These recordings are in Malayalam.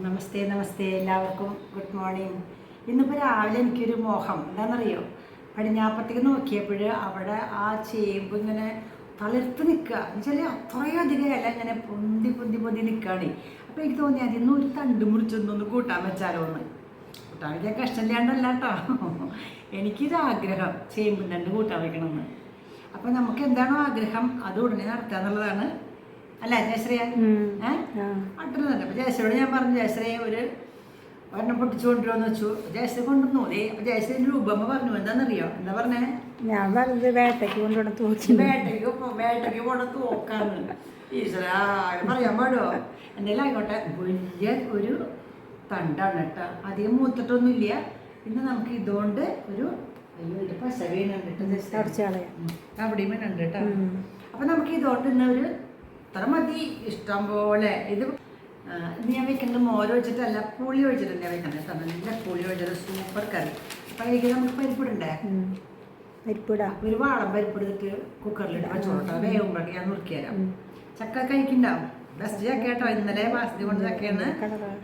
നമസ്തേ നമസ്തേ. എല്ലാവർക്കും ഗുഡ് മോർണിംഗ് ഇന്നിപ്പോൾ രാവിലെ എനിക്കൊരു മോഹം. എന്താണെന്നറിയോ? പടിഞ്ഞാപ്പത്തേക്ക് നോക്കിയപ്പോൾ അവിടെ ആ ചേമ്പ് ഇങ്ങനെ തളിർത്ത് നിൽക്കുക. എന്നുവെച്ചാൽ അത്രയധികം ഇല ഇങ്ങനെ പൊന്തി പൊന്തി പൊന്തി നിൽക്കുകയാണ്. അപ്പോൾ എനിക്ക് തോന്നി അതിൽ നിന്ന് ഒരു തണ്ട് മുറിച്ചൊന്നൊന്ന് കൂട്ടാൻ വെച്ചാലോ ഒന്ന് കൂട്ടാൻ വലിയ കഷ്ടമില്ലാണ്ടല്ല കേട്ടോ. എനിക്കിത് ആഗ്രഹം ചേമ്പും തണ്ട് കൂട്ടാൻ വയ്ക്കണമെന്ന് അപ്പോൾ നമുക്ക് എന്താണോ ആഗ്രഹം അത് ഉടനെ നടത്തുക എന്നുള്ളതാണ് അല്ല ജയശ്രീയ ഏഹ് അട്ടുന്നുണ്ട് അപ്പോൾ ജയശ്രീയോട് ഞാൻ പറഞ്ഞു ജയശ്രീയെ ഒരു ഒരെണ്ണം പൊട്ടിച്ചു കൊണ്ടുവരുമെന്ന് വെച്ചു ജയശ്രീ കൊണ്ടുവന്നു. ഏ അപ്പോൾ ജയശ്രീ രൂപമ്മ പറഞ്ഞു എന്താണെന്നറിയോ എന്താ പറഞ്ഞേ? ഞാൻ പറഞ്ഞത് വേട്ടയ്ക്ക് കൊണ്ടുവന്ന് തോച്ചു വേട്ടയ്ക്ക് വേട്ടയ്ക്ക് കൊണ്ടു തോക്കാന്ന്. ഈശ്വര പറയാൻ പാടുമോ എന്തെങ്കിലും ആയിക്കോട്ടെ. വലിയ ഒരു തണ്ടാണ് കേട്ടോ. അധികം മൂത്തിട്ടൊന്നുമില്ല. പിന്നെ നമുക്ക് ഇതുകൊണ്ട് ഒരു അയ്യോ ഇത് പശ വീണുണ്ട് തുടച്ച് ഉണ്ട് കേട്ടോ. അപ്പം നമുക്ക് ഇതുകൊണ്ട് ഇന്ന് ഒരു ഇത്ര മതി ഇഷ്ടം പോലെ. ഇത് ഞാൻ വെക്കുന്നത് മോര് ഒഴിച്ചിട്ടല്ല പുളി ഒഴിച്ചിട്ട് ഞാൻ വെക്കുന്നത് നല്ല പുളി ഒഴിച്ചത് സൂപ്പർ കറി. അപ്പം അതിലേക്ക് നമുക്ക് പരിപ്പിടണ്ടേ? പരിപ്പിടാം. ഒരു വാളം പരിപ്പിടുത്തിട്ട് കുക്കറിലിടാം ചോട്ട വേവുമ്പോഴൊക്കെ ഞാൻ നുറുക്കി തരാം. ചക്ക കഴിക്കണ്ടാവും ബെസ്റ്റ് ചക്ക കേട്ടോ. ഇന്നലെ വാസതി കൊണ്ട് ചക്കയാണ്.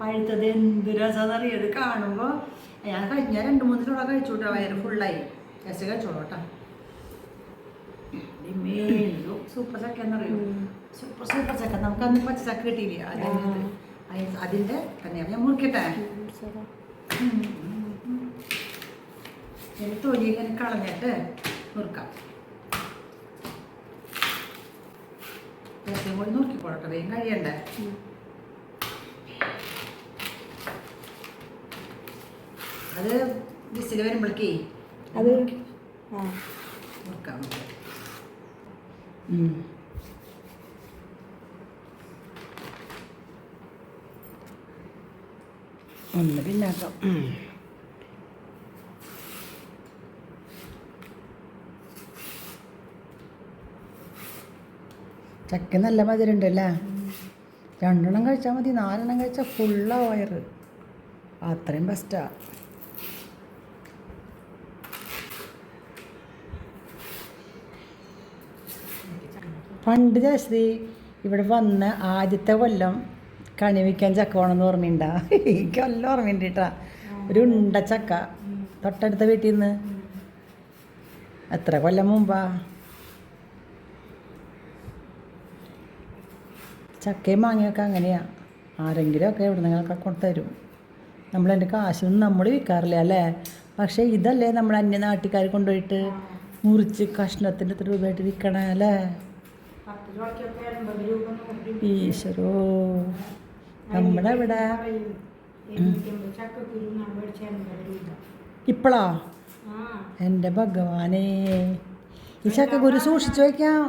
പഴുത്തത് എന്ത് രസം ഇത് കാണുമ്പോൾ ഞാൻ കഴിഞ്ഞ രണ്ടു രണ്ട് മൂന്ന് ചോള കഴിച്ചു കേട്ടോ വയറ് ഫുള്ളായി ജസ്റ്റ് കഴിച്ചോളൂ കേട്ടോ. സൂപ്പർ ചക്ക എന്നറിയോ സൂപ്പർ സൂപ്പർ ചക്ക നമുക്ക് അന്ന് പച്ച ചക്ക കിട്ടിയില്ല? അതിന്റെ അതി- അതിന്റെ തന്നെയാണ് ഞാൻ മുറിക്കട്ടെ? തൊലി ഇങ്ങനെ കളഞ്ഞിട്ട് നുറുക്കാം കൂടി നുറുക്കിക്കോളട്ടെ വേഗം കഴിയണ്ടേ? അത് വിസിൽ വരുമ്പോഴേക്കേ അത് നുറുക്കാം നമുക്ക്. ഒന്ന് ചക്ക നല്ല മധുരം ഉണ്ടല്ലേ രണ്ടെണ്ണം കഴിച്ചാൽ മതി നാലെണ്ണം കഴിച്ചാൽ ഫുള്ളാ വയറ്. അത്രയും ബെസ്റ്റാ പണ്ട് ജയശ്രീ ഇവിടെ വന്ന ആദ്യത്തെ കൊല്ലം കണി വയ്ക്കാൻ ചക്ക വേണമെന്ന് ഓർമ്മയുണ്ടാ? എനിക്ക് നല്ല ഓർമ്മയുണ്ട് കേട്ടാ ഒരു ഉണ്ട ചക്ക. തൊട്ടടുത്ത വീട്ടിൽ നിന്ന് എത്ര കൊല്ലം മുമ്പാ? ചക്കയും മാങ്ങയൊക്കെ അങ്ങനെയാ. ആരെങ്കിലും ഒക്കെ എവിടെ നിന്നൊക്കെ കൊണ്ടുതരും. നമ്മൾ എന്റെ കാശൊന്നും നമ്മൾ വിൽക്കാറില്ല അല്ലേ? പക്ഷേ ഇതല്ലേ നമ്മൾ അന്യ നാട്ടിക്കാർ കൊണ്ടുപോയിട്ട് മുറിച്ച് കഷ്ണത്തിന്റെ എത്ര രൂപയായിട്ട് വിൽക്കണേ അല്ലേ? ഈശ്വരോ. നമ്മുടെ ഇവിടെ ഇപ്പളാ? എന്റെ എന്റെ ഭഗവാനേ. ഈ ചക്കക്കുരു സൂക്ഷിച്ചു വയ്ക്കാം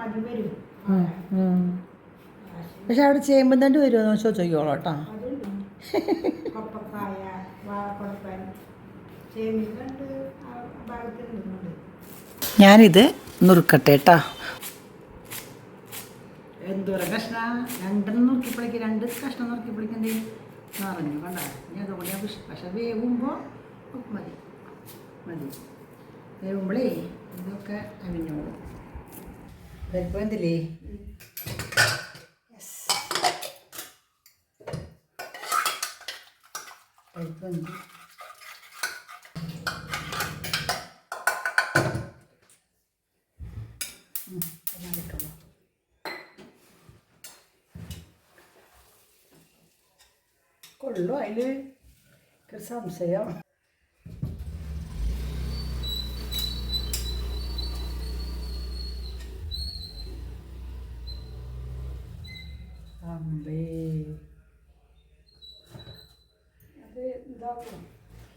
ആദ്യം വരും ഉം, ഉം. പക്ഷെ അവിടെ ചേമ്പും തണ്ട് വരുമോ ചോദിച്ചു നോക്കിയോളൂ കേട്ടോ. ഞാനിത് നുറുക്കട്ടെ കേട്ടാ. എന്തോരം കഷ്ണ രണ്ടെന്ന് നുറുക്കിപ്പിളിക്ക് രണ്ട് കഷ്ണം നുറുക്കിപ്പിളിക്കണ്ടേ നിറഞ്ഞു കണ്ട? ഞാൻ അതുകൊണ്ട് പക്ഷെ വേവുമ്പോൾ മതി. മതി. വേവുമ്പോഴേ ഇതൊക്കെ അവിഞ്ഞോളും പരിപ്പ് എന്തില്ലേ പരിപ്പ് എന്ത് കൊള്ളു അതിൽ ഒരു സംശയം അമ്പേ അത് ഇതാക്കും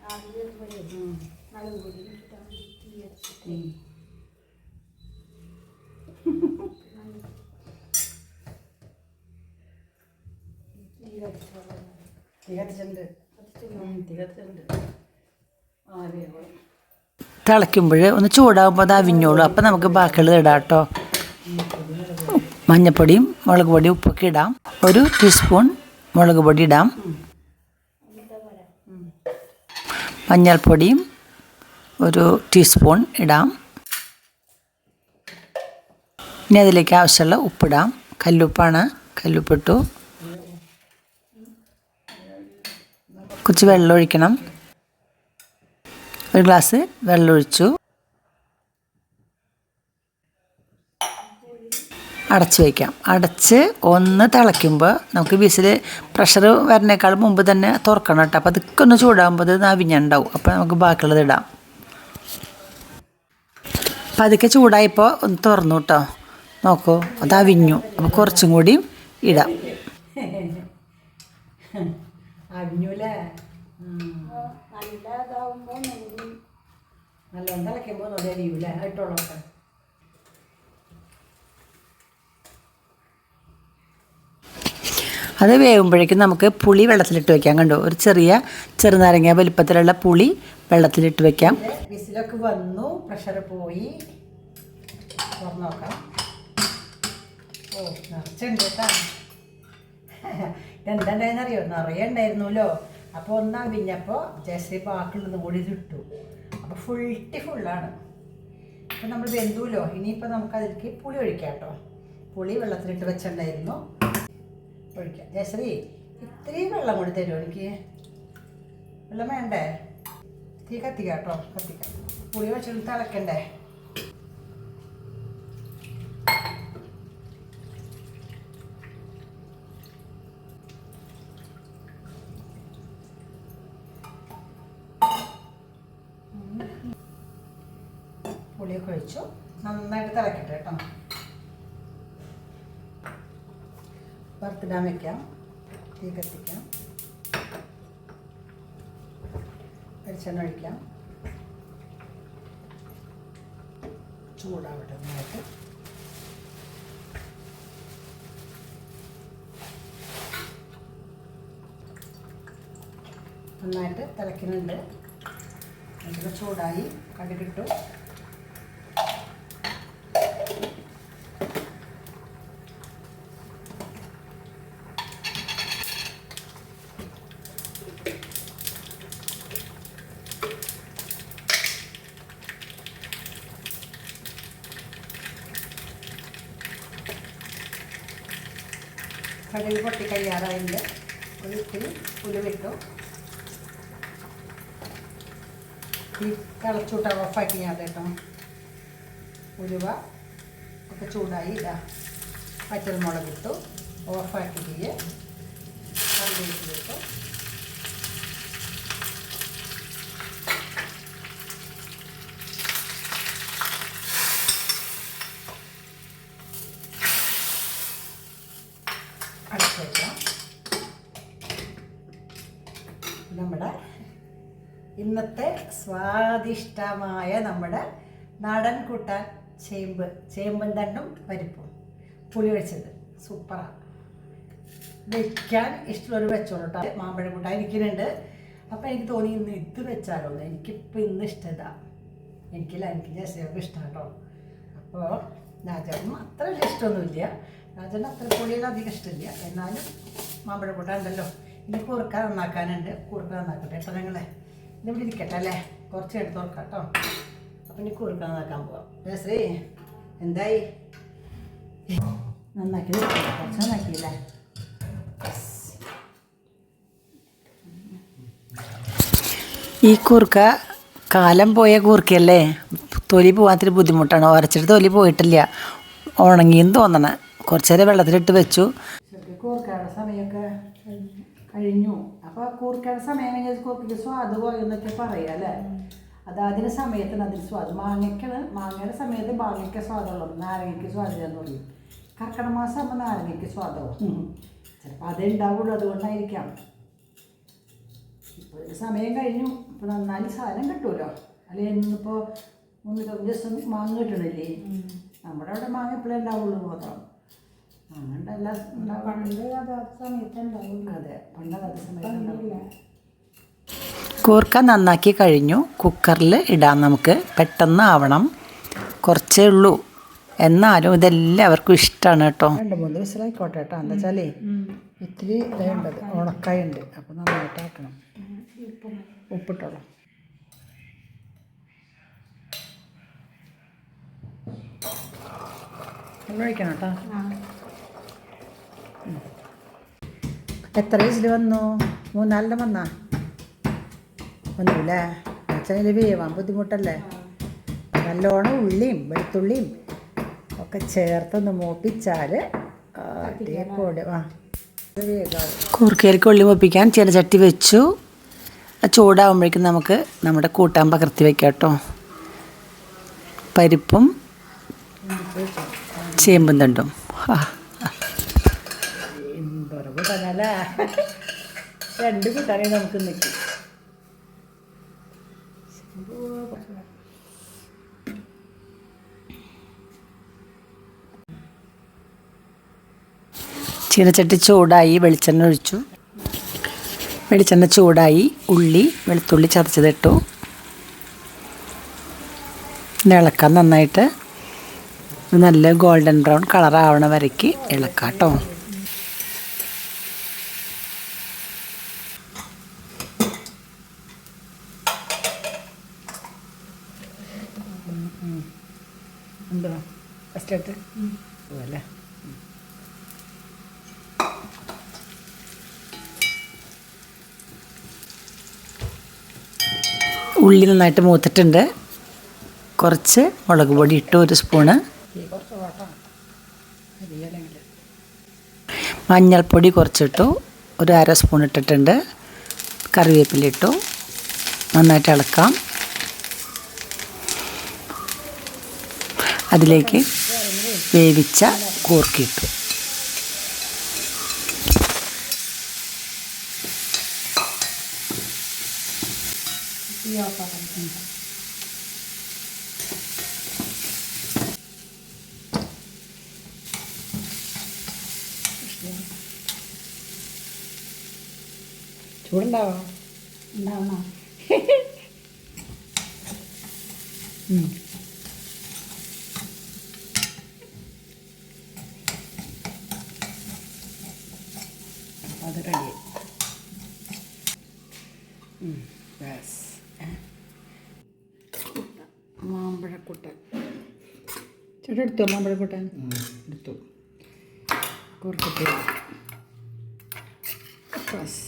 ആദ്യം വരും മുളക് പൊടി ഇട്ടിട്ടാണ് തീ തീ കത്തിച്ചിട്ടുണ്ട് ഉം, തീ കത്തിച്ചിട്ടുണ്ട് ആവിയാവും. തിളയ്ക്കുമ്പോൾ ഒന്ന് ചൂടാകുമ്പോൾ അത് അവിഞ്ഞോളൂ. അപ്പം നമുക്ക് ബാക്കിയുള്ളത് ഇടാം കേട്ടോ മഞ്ഞപ്പൊടിയും മുളക് പൊടിയും ഉപ്പൊക്കെ ഇടാം. ഒരു ടീസ്പൂൺ മുളക് പൊടി ഇടാം. മഞ്ഞൾപ്പൊടിയും ഒരു ടീസ്പൂൺ ഇടാം. ഇനി അതിലേക്ക് ആവശ്യമുള്ള ഉപ്പിടാം. കല്ലുപ്പാണ്. കല്ലുപ്പിട്ടു. കുറച്ച് വെള്ളം ഒഴിക്കണം. ഒരു ഗ്ലാസ് വെള്ളം ഒഴിച്ചു. അടച്ച് വയ്ക്കാം അടച്ച് ഒന്ന് തിളയ്ക്കുമ്പോൾ നമുക്ക് വിസിൽ പ്രഷർ വരുന്നേക്കാൾ മുമ്പ് തന്നെ തുറക്കണം കേട്ടോ. അപ്പോൾ അതൊക്കെ ഒന്ന് ചൂടാകുമ്പോൾ അത് നവിഞ്ഞുണ്ടാവും. അപ്പോൾ നമുക്ക് ബാക്കിയുള്ളത് ഇടാം. പതുക്കെ ചൂടായപ്പോൾ ഒന്ന് തുറന്നു കേട്ടോ. നോക്കൂ അത് അവിഞ്ഞു. അപ്പോൾ കുറച്ചും കൂടി ഇടാം. അഞ്ഞൂലേ നല്ല ഇതാവുമ്പോൾ തിളയ്ക്കുമ്പോൾ നല്ല അരിയൂലേ ഇട്ടോളൊക്കെ അത് വേകുമ്പോഴേക്കും നമുക്ക് പുളി വെള്ളത്തിലിട്ട് വെക്കാം കണ്ടോ? ഒരു ചെറിയ ചെറുനാരങ്ങ വലിപ്പത്തിലുള്ള പുളി വെള്ളത്തിലിട്ട് വെക്കാം. വിസിലൊക്കെ വന്നു പ്രഷർ പോയി. തുറന്നു നോക്കാം. ഓ നിറച്ചുണ്ട് കേട്ടാ. എന്തുണ്ടായെന്നറിയോ നിറയെ ഉണ്ടായിരുന്നല്ലോ. അപ്പോൾ ഒന്ന് അവിഞ്ഞപ്പോൾ ജസ്റ്റ് ബാക്കിയുള്ളത് കൂടി ഇതിട്ടു അപ്പോൾ ഫുൾട്ടി ഫുള്ളാണ് അപ്പം നമ്മൾ വെന്തുല്ലോ ഇനിയിപ്പോൾ നമുക്ക് അതിലേക്ക് പുളി ഒഴിക്കാം കേട്ടോ. പുളി വെള്ളത്തിലിട്ട് വെച്ചിട്ടുണ്ടായിരുന്നു. ഒഴിക്കാം. ജയശ്രീ ഇത്രയും വെള്ളം കൂടി തരുമോ എനിക്ക്? വെള്ളം വേണ്ടേ? തീ കത്തിക്കാം കേട്ടോ. കത്തിക്കാം. പുളി വെച്ചിട്ട് തിളക്കണ്ടേ? പുളിയൊക്കെ ഒഴിച്ചു. നന്നായിട്ട് തിളക്കട്ടെ കേട്ടോ. വറുത്തിടാൻ വെക്കാം. തീ കത്തിക്കാം. വെളിച്ചെണ്ണ ഒഴിക്കാം. ചൂടാവട്ടെ നന്നായിട്ട്. നന്നായിട്ട് തിളയ്ക്കുന്നുണ്ട്. അതിൽ ചൂടായി. കടുകിട്ടു. കടുക് പൊട്ടി കഴിയാറായിട്ടുണ്ട് ഒരു ഇത്തിരി ഉലുവിട്ടു. ഈ തിളച്ചൂട്ട ഓഫാക്കി ഞാൻ കേട്ടോ ഉലുവ ഒക്കെ ചൂടായി ഇതാ പച്ചമുളക് ഇട്ടു ഓഫാക്കി കറിവേപ്പിലിട്ടു അടച്ചു വയ്ക്കാം നമ്മുടെ ഇന്നത്തെ സ്വാദിഷ്ടമായ നമ്മുടെ നാടൻ കൂട്ടാൻ ചേമ്പ് ചേമ്പൻ തണ്ടും പരിപ്പും. പുളി വെച്ചത് സൂപ്പറാണ് വെക്കാൻ ഇഷ്ടമുള്ളൊരു വെച്ചോളൂ കേട്ടോ. മാമ്പഴം കൂട്ടാൻ ഇരിക്കുന്നുണ്ട് അപ്പോൾ എനിക്ക് തോന്നി ഇന്ന് ഇത് വെച്ചാലോ എനിക്കിപ്പോൾ ഇന്ന് ഇഷ്ടതാ എനിക്കില്ല. എനിക്ക് ജസ്റ്റ് ഇഷ്ടമാണ് കേട്ടോ. അപ്പോൾ രാജാവിനും അത്ര ഇഷ്ടമൊന്നുമില്ല. രാജാവിന് അത്ര പൊടിയൊന്നും അധികം ഇഷ്ടമില്ല. എന്നാലും മാമ്പഴം കൂട്ടാൻ ഉണ്ടല്ലോ. ഇനി കുറുക്ക നന്നാക്കാനുണ്ട്. കുറുക്ക നന്നാക്കട്ടെ. കേട്ടോ ഞങ്ങളെ ഇതിവിടെ ഇരിക്കട്ടെ അല്ലേ? കുറച്ച് എടുത്ത് നോക്കാം കേട്ടോ അപ്പം എനിക്ക് കൊടുക്കാൻ നോക്കാൻ പോവാം. ശ്രീ? എന്തായി? നന്നാക്കി കുറച്ച് നന്നാക്കിയില്ലേ ഈ കൂർക്ക കാലം പോയ കൂർക്കയല്ലേ തൊലി പോകാത്തൊരു ബുദ്ധിമുട്ടാണ്. ഉരച്ചിട്ട് തൊലി പോയിട്ടില്ല. ഉണങ്ങിയെന്ന് തോന്നണേ. കുറച്ച് നേരം വെള്ളത്തിലിട്ട് വെച്ചു. കൂർക്കയുടെ സമയമൊക്കെ കഴിഞ്ഞു. അപ്പോൾ കൂർക്കയുടെ സമയം കഴിഞ്ഞാൽ കൂർക്കയ്ക്ക് സ്വാദ് കുറയുന്നൊക്കെ പറയുക അല്ലേ? അത് അതിന് സമയത്തിന് അതിന് സ്വാദ്. മാങ്ങയ്ക്കാണ് മാങ്ങയുടെ സമയത്ത് മാങ്ങയ്ക്ക് സ്വാദമുള്ളൂ നാരങ്ങയ്ക്ക് സ്വാദില്ലെന്ന് പറയും. കർക്കിടക മാസം ആകുമ്പോൾ നാരങ്ങയ്ക്ക് സ്വാദവും ചിലപ്പോൾ അതേ ഉണ്ടാവുള്ളൂ അതുകൊണ്ടായിരിക്കാം. ഇപ്പോൾ ഒരു സമയം കഴിഞ്ഞു. ഇപ്പോൾ നന്നായി സാധനം കിട്ടുമല്ലോ അല്ലെങ്കിൽ ഇന്നിപ്പോൾ ദിവസം മാങ്ങ കിട്ടണില്ലേ? നമ്മുടെ അവിടെ മാങ്ങ എപ്പോഴേ ഉണ്ടാവുള്ളൂ മാത്രം. എല്ലാം പണ്ട് അത് പണ്ട് കൂർക്ക നന്നാക്കി കഴിഞ്ഞു. കുക്കറിൽ ഇടാം നമുക്ക്. പെട്ടെന്ന് ആവണം. കുറച്ചേ ഉള്ളൂ. എന്നാലും ഇതെല്ലാവർക്കും ഇഷ്ടമാണ് കേട്ടോ. രണ്ട് മൂന്ന് വിസിലായിക്കോട്ടെ കേട്ടോ. എന്താ വെച്ചാലേ ഇത്തിരി ഇതുണ്ട് ഉണക്കായ ഉണ്ട് അപ്പോൾ നന്നായിട്ട് ആക്കണം. ഉപ്പിട്ടോളാം. വെള്ളം ഒഴിക്കണം കേട്ടോ ആ എത്ര വിസിൽ വന്നു? മൂന്നാലിലും വന്നാ? വന്നൂല്ലേ? അച്ഛനിൽ വേവാൻ ബുദ്ധിമുട്ടല്ലേ? നല്ലോണം ഉള്ളിയും വെളുത്തുള്ളിയും ഒക്കെ ചേർത്തൊന്ന് മൂപ്പിച്ചാൽ പൊടി ആ. കൂർക്കയിലേക്ക് ഉള്ളി പൊപ്പിക്കാൻ ചീനച്ചട്ടി വെച്ചു. ആ ചൂടാകുമ്പോഴേക്കും നമുക്ക് നമ്മുടെ കൂട്ടാൻ പകർത്തി വെക്കാം കേട്ടോ. പരിപ്പും ചേമ്പും തണ്ടും. ആ. എന്തൊരു കൂട്ടാനല്ലേ രണ്ട് കൂട്ടാനേ നമുക്ക് നിൽക്കും ചീനച്ചട്ടി ചൂടായി വെളിച്ചെണ്ണ ഒഴിച്ചു. വെളിച്ചെണ്ണ ചൂടായി ഉള്ളി വെളുത്തുള്ളി ചതച്ചതിട്ടു. ഇളക്കാൻ നന്നായിട്ട്. നല്ല ഗോൾഡൻ ബ്രൗൺ കളറാവണ വരയ്ക്ക് ഇളക്കാം കേട്ടോ എന്തോ ഫസ്റ്റായിട്ട് അല്ലേ? ഉള്ളി നന്നായിട്ട് മൂത്തിട്ടുണ്ട്. കുറച്ച് മുളക് പൊടി ഇട്ടു ഒരു സ്പൂണ്. മഞ്ഞൾപ്പൊടി കുറച്ചിട്ടു. ഒരു അര സ്പൂൺ ഇട്ടിട്ടുണ്ട്. കറിവേപ്പില ഇട്ടു. നന്നായിട്ട് ഇളക്കാം. അതിലേക്ക് വേവിച്ച കൂർക്കിട്ടു. ചൂടുണ്ടാവോ? ഉണ്ടാവണോ അത് റെഡി ബസ് മാമ്പഴക്കൂട്ടൻ ചേട്ടാ എടുത്തോ മാമ്പഴക്കൂട്ടൻ എടുത്തു. കുറച്ചിട്ട് ബസ്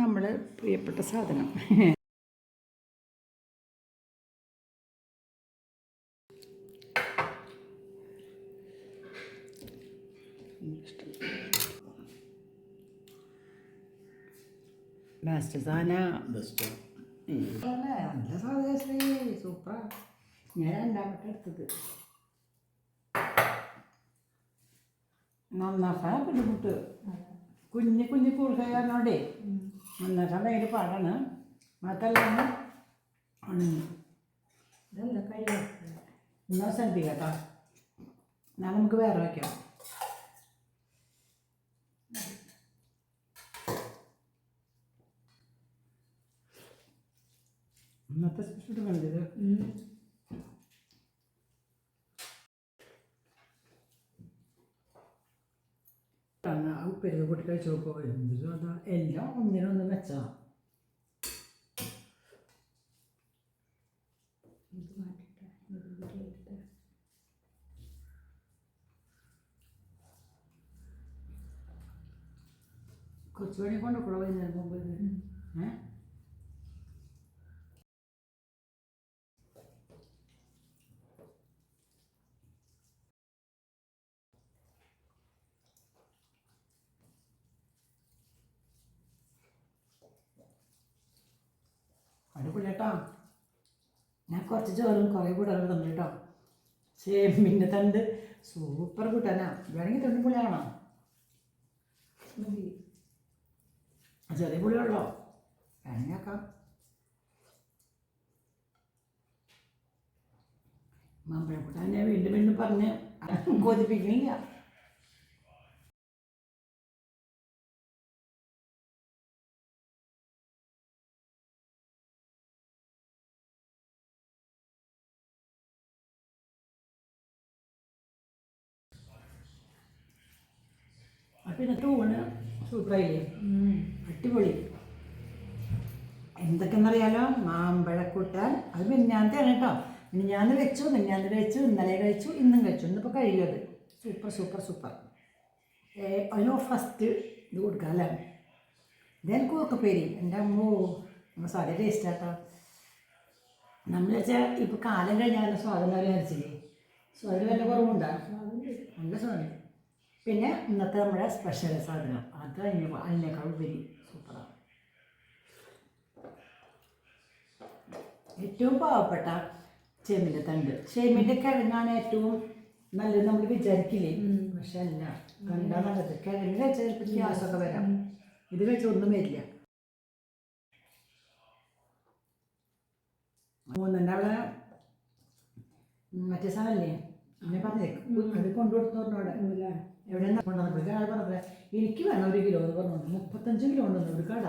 നമ്മുടെ പ്രിയപ്പെട്ട സാധനം. ബെസ്റ്റ് സാധനം അല്ലേ നല്ല ഞാൻ രണ്ടാമത്തെ എടുത്തത്. നന്നാക്കാൻ ബുദ്ധിമുട്ട് കുഞ്ഞ് കുഞ്ഞ് കുറുകാരനോടെ നന്നാക്കാൻ ഭയങ്കര പാടാണ്. മാത്രമല്ല എന്നാ ശ്രദ്ധിക്കാം കേട്ടോ. എന്നാൽ നമുക്ക് വേറെ വയ്ക്കാം ഇന്നത്തെ സ്പെഷ്യൽ കണ്ടത് ഉപ്പേരി കൂട്ടി കഴിച്ചു നോക്കുമോ എന്തൊരു അതാ എല്ലാം ഒന്നിനൊന്നും എടുത്ത്. കുറച്ച് പണി കൊണ്ടുപോകുള്ളൂ വൈകുന്നേരം മുമ്പ് ഏ അടിപൊളി കേട്ടോ. ഞാൻ കുറച്ച് ചോറും കുറേ കൂട്ടാനും തന്നു കേട്ടോ. ചേമ്പിന്റെ തണ്ട്. സൂപ്പർ കൂട്ടാനാ വേണമെങ്കിൽ തണ്ട് പുളിയാണോ ചെറിയ പുളിയുള്ളോ വേണമെങ്കിൽ ആക്കാം. മാമ്പഴക്കൂട്ടാൻ ഞാൻ വീണ്ടും വീണ്ടും പറഞ്ഞ് കൊതിപ്പിക്കണില്ല. അപ്പം തൂണ്. സൂപ്പറായില്ലേ? അടിപൊളി. എന്തൊക്കെയെന്നറിയാലോ? മാമ്പഴക്കൂട്ടാൻ. അത് മിന്നാന്തിയാണ് കേട്ടോ. ഞാൻ വെച്ചു മിന്നാന്ന് കഴിച്ചു ഇന്നലെ കഴിച്ചു ഇന്നും കഴിച്ചു. ഇന്നിപ്പോൾ അത്. Super super super. അതിനോ ഫസ്റ്റ് ഇത് കൊടുക്കാം അല്ലേ? ഇതേ കൂർക്കപ്പേരി എന്റെ അമ്മോ നമ്മൾ സാധ്യത ടേസ്റ്റ് ആട്ടോ. നമ്മൾ വെച്ചാൽ ഇപ്പോൾ കാലം കഴിഞ്ഞാൽ സ്വാദം വിചാരിച്ചില്ലേ? സ്വാദം വല്ല കുറവുണ്ടോ? നല്ല സ്വാദം. പിന്നെ ഇന്നത്തെ നമ്മുടെ സ്പെഷ്യൽ സാധനം. അത് അതിന് അതിനേക്കാൾ ഉപരി സൂപ്പറാണ് ഏറ്റവും പാവപ്പെട്ട ചേമിന്റെ തണ്ട്. ചേമിന്റെ കിഴങ്ങാണ് ഏറ്റവും നല്ലത് നമ്മൾ വിചാരിക്കില്ലേ? പക്ഷെ അല്ല. കണ്ടാ നല്ലത്. കിഴങ്ങ് കഴിച്ചാൽ ചിലപ്പോൾ ഗ്യാസൊക്കെ വരാം. ഇത് കഴിച്ചാൽ ഒന്നും വരില്ല. മൂന്നിന്റെ അവിടെ മറ്റേ സാധനല്ലേ? അങ്ങനെ പറഞ്ഞേ അത് കൊണ്ടുകൊടുത്തു എവിടെ കൊണ്ടുവന്നപ്പോഴേക്കും പറഞ്ഞത് എനിക്ക് വേണം ഒരു കിലോ എന്ന് പറഞ്ഞു മുപ്പത്തഞ്ച് കിലോ ഉണ്ടെന്ന് ഒരു കട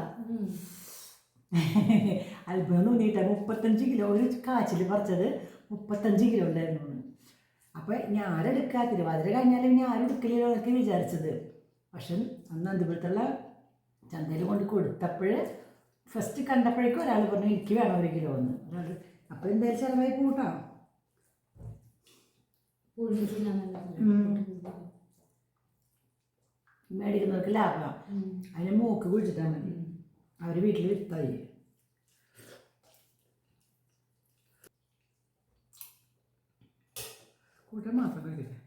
അത്ഭുതം തോന്നിയിട്ട മുപ്പത്തഞ്ച് കിലോ ഒരു കാച്ചിൽ പറിച്ചത് മുപ്പത്തഞ്ച് കിലോ ഉണ്ടായിരുന്നു അപ്പൊ അപ്പോൾ ഞാൻ ആരെടുക്കുക തിരുവാതിര കഴിഞ്ഞാൽ പിന്നെ ആരും എടുക്കില്ലല്ലോ എന്നൊക്കെ വിചാരിച്ചത്. പക്ഷെ അന്ന് അതുപോലത്തുള്ള ചന്തയിൽ കൊണ്ട് കൊടുത്തപ്പോൾ ഫസ്റ്റ് കണ്ടപ്പോഴേക്കും ഒരാൾ പറഞ്ഞു എനിക്ക് വേണം ഒരു കിലോ എന്ന്. ഒരാൾ അപ്പോൾ എന്തായാലും ചിലവായി കൂട്ടാം. മേടിക്കുന്നവർക്ക് ലാഭമാണ് അതിന് മൂക്ക് കുഴിച്ചിട്ടാൽ മതി. അവർ വീട്ടിൽ വിത്തായി. കൂട്ടം മാത്രം കഴിക്കട്ടെ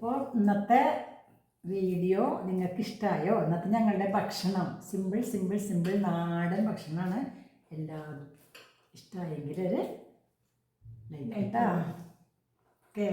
അപ്പോൾ ഇന്നത്തെ വീഡിയോ നിങ്ങൾക്ക് ഇഷ്ടമായോ ഇന്നത്തെ ഞങ്ങളുടെ ഭക്ഷണം. സിമ്പിൾ സിമ്പിൾ സിമ്പിൾ നാടൻ ഭക്ഷണമാണ്. എല്ലാവരും ഇഷ്ടമായെങ്കിൽ ഒരു ലൈക്ക് കേട്ടോ ഓക്കെ.